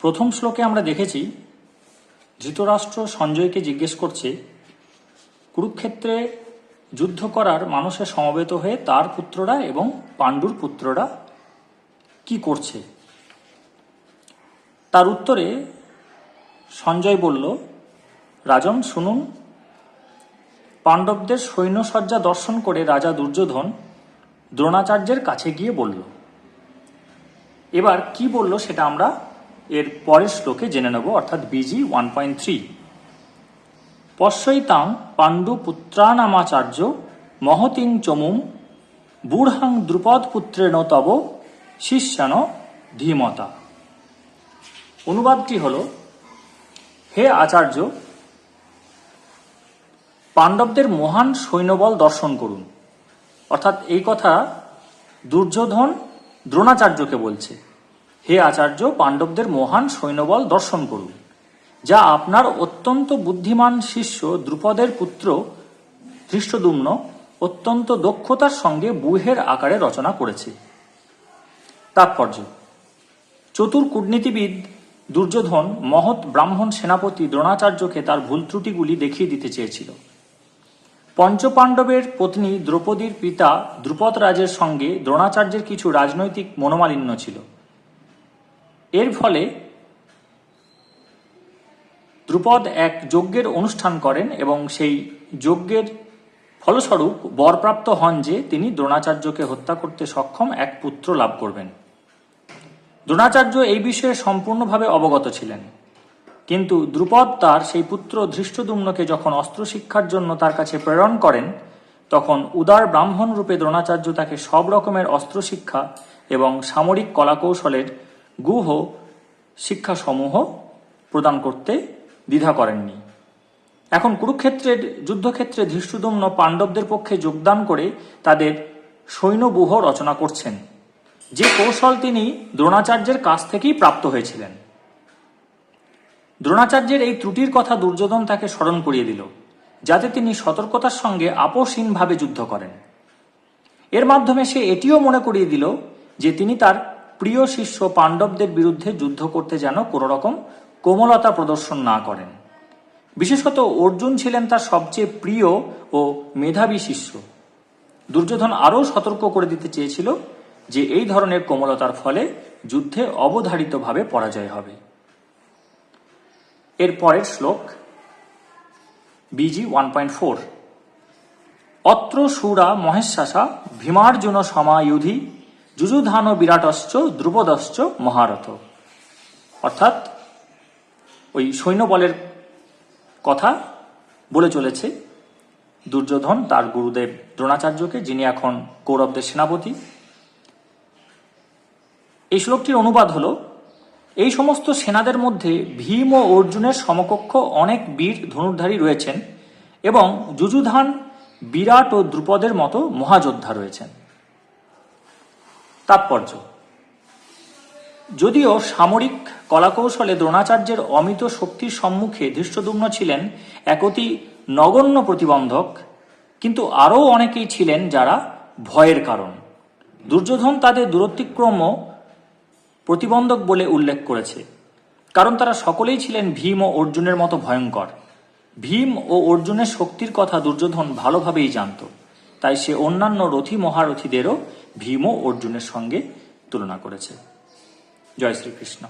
প্রথম শ্লোকে আমরা দেখেছি, ধৃতরাষ্ট্র সঞ্জয়কে জিজ্ঞেস করছে, কুরুক্ষেত্রে যুদ্ধ করার মানুষের সমবেত হয়ে তার পুত্ররা এবং পাণ্ডুর পুত্ররা কি করছে? তার উত্তরে সঞ্জয় বলল, রাজন, শুনুন, পাণ্ডবদের সৈন্যসজ্জা দর্শন করে রাজা দুর্যোধন দ্রোণাচার্যের কাছে গিয়ে বলল। এবার কি বলল সেটা আমরা এর পরের শ্লোকে জেনে নেব, অর্থাৎ বিজি ওয়ান পয়েন্ট থ্রি পশ্যৈতাং পাণ্ডু পুত্রানামাচার্য মহতিং চমুম বুঢ়াং দ্রুপদ পুত্রেণ তব শিষ্যান ধীমতা। অনুবাদটি হল, হে আচার্য, পাণ্ডবদের মহান সৈন্যবল দর্শন করুন। অর্থাৎ এই কথা দুর্যোধন দ্রোণাচার্যকে বলছে। হে আচার্য, পাণ্ডবদের মহান সৈন্যবল দর্শন করুন, যা আপনার অত্যন্ত বুদ্ধিমান শিষ্য দ্রুপদের পুত্র ধৃষ্টদুম্ন অত্যন্ত দক্ষতার সঙ্গে বুহের আকারে রচনা করেছে। তাৎপর্য, চতুর কূটনীতিবিদ দুর্যোধন মহৎ ব্রাহ্মণ সেনাপতি দ্রোণাচার্যকে তার ভুল ত্রুটিগুলি দেখিয়ে দিতে চেয়েছিল। পঞ্চপাণ্ডবের পত্নী দ্রৌপদীর পিতা দ্রুপদ রাজের সঙ্গে দ্রোণাচার্যের কিছু রাজনৈতিক মনোমালিন্য ছিল। এর ফলে দ্রুপদ এক যজ্ঞের অনুষ্ঠান করেন এবং সেই যজ্ঞের ফলস্বরূপ বরপ্রাপ্ত হন যে তিনি দ্রোণাচার্যকে হত্যা করতে সক্ষম এক পুত্র লাভ করবেন। দ্রোণাচার্য এই বিষয়ে সম্পূর্ণভাবে অবগত ছিলেন। কিন্তু দ্রুপদ তার সেই পুত্র ধৃষ্টদুম্নকে যখন অস্ত্র শিক্ষার জন্য তার কাছে প্রেরণ করেন, তখন উদার ব্রাহ্মণ রূপে দ্রোণাচার্য তাকে সব রকমের অস্ত্র শিক্ষা এবং সামরিক কলাকৌশলের গুহ শিক্ষাসমূহ প্রদান করতে দ্বিধা করেননি। এখন কুরুক্ষেত্রের, যুদ্ধক্ষেত্রে ধৃষ্টদুম্ন পাণ্ডবদের পক্ষে যোগদান করে তাদের সৈন্যব্যূহ রচনা করছেন। যে কৌশল তিনি দ্রোণাচার্যের কাছ থেকেই প্রাপ্ত হয়েছিলেন। দ্রোণাচার্যের এই ত্রুটির কথা দুর্যোধন তাকে স্মরণ করিয়ে দিল, যাতে তিনি সতর্কতার সঙ্গে আপোষহীনভাবে যুদ্ধ করেন। এর মাধ্যমে সে এটিও মনে করিয়ে দিল যে তিনি তার প্রিয় শিষ্য পাণ্ডবদের বিরুদ্ধে যুদ্ধ করতে যেন কোনো রকম কোমলতা প্রদর্শন না করেন। বিশেষত অর্জুন ছিলেন তার সবচেয়ে প্রিয় ও মেধাবী শিষ্য। দুর্যোধন আরও সতর্ক করে দিতে চেয়েছিল যে এই ধরনের কোমলতার ফলে যুদ্ধে অবধারিতভাবে পরাজয় হবে। এর পরের শ্লোক, বিজি ওয়ান পয়েন্ট ফোর। অত্র সুরা মহেশ্বাসা ভীমার্জুন সমায়ুধি যুযুধান বিরাটশ্চ দ্রুপদশ্চ মহারথ। অর্থাৎ ওই সৈন্যবলের কথা বলে চলেছে দুর্যোধন তার গুরুদেব দ্রোণাচার্যকে, যিনি এখন কৌরবদের সেনাপতি। এই শ্লোকটির অনুবাদ হলো, এই সমস্ত সেনাদের মধ্যে ভীম ও অর্জুনের সমকক্ষ অনেক বীর ধনুর্ধারী রয়েছেন এবং যুযুধান, বিরাট ও দ্রুপদের মতো মহাযোদ্ধা রয়েছেন। তাৎপর্য। যদিও সামরিক কলাকৌশলে দ্রোণাচার্যের অমিত শক্তির সম্মুখে ধৃষ্টদুম্ন ছিলেন এক অতি নগণ্য প্রতিবন্ধক, কিন্তু আরও অনেকেই ছিলেন যারা ভয়ের কারণ। দুর্যোধন তাদের দূরতিক্রম প্রতিবন্ধক বলে উল্লেখ করেছে, কারণ তারা সকলেই ছিলেন ভীম ও অর্জুনের মতো ভয়ঙ্কর। ভীম ও অর্জুনের শক্তির কথা দুর্যোধন ভালোভাবেই জানত, তাই সে অন্যান্য রথী মহারথীদেরও ভীম অর্জুনের সঙ্গে তুলনা করেছে। জয় শ্রীকৃষ্ণ।